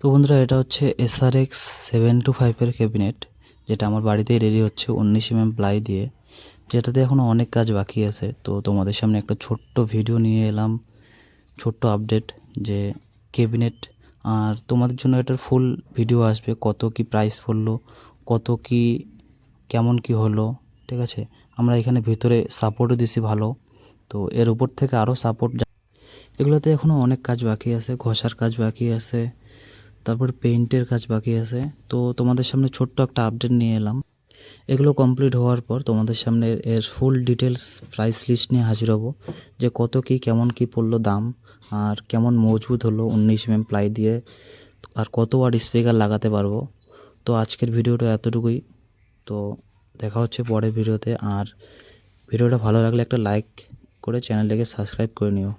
তো বন্ধুরা, এটা হচ্ছে এসআরএক্স সেভেন টু ফাইভের ক্যাবিনেট যেটা আমার বাড়িতেই রেডি হচ্ছে উনিশ এমএম প্লাই দিয়ে, যেটাতে এখনও অনেক কাজ বাকি আছে। তো তোমাদের সামনে একটা ছোট্ট ভিডিও নিয়ে এলাম, ছোট্ট আপডেট যে ক্যাবিনেট আর তোমাদের জন্য এটার ফুল ভিডিও আসবে, কত কি প্রাইস পড়ল, কত কি, কেমন কি হলো, ঠিক আছে? আমরা এখানে ভিতরে সাপোর্টও দিছি ভালো, তো এর উপর থেকে আরও সাপোর্ট এগুলোতে এখনও অনেক কাজ বাকি আছে, ঘষার কাজ বাকি আছে তারপর পেইন্টের কাজ বাকি আছে। তো তোমাদের সামনে ছোট্ট একটা আপডেট নিয়ে এলাম। এগুলো কমপ্লিট হওয়ার পর তোমাদের সামনে এর ফুল ডিটেলস প্রাইস লিস্ট নিয়ে হাজির হব। যে কত কি, কেমন কি পড়ল দাম, আর কেমন মজবুত হলো উনিশ এম প্লাই দিয়ে, আর কত ওয়াট স্পিকার লাগাতে পারব। তো আজকের ভিডিওটা এতটুকুই। তো দেখা হচ্ছে পরের ভিডিওতে, আর ভিডিওটা ভালো লাগলে একটা লাইক করে চ্যানেলটাকে সাবস্ক্রাইব করে নিও।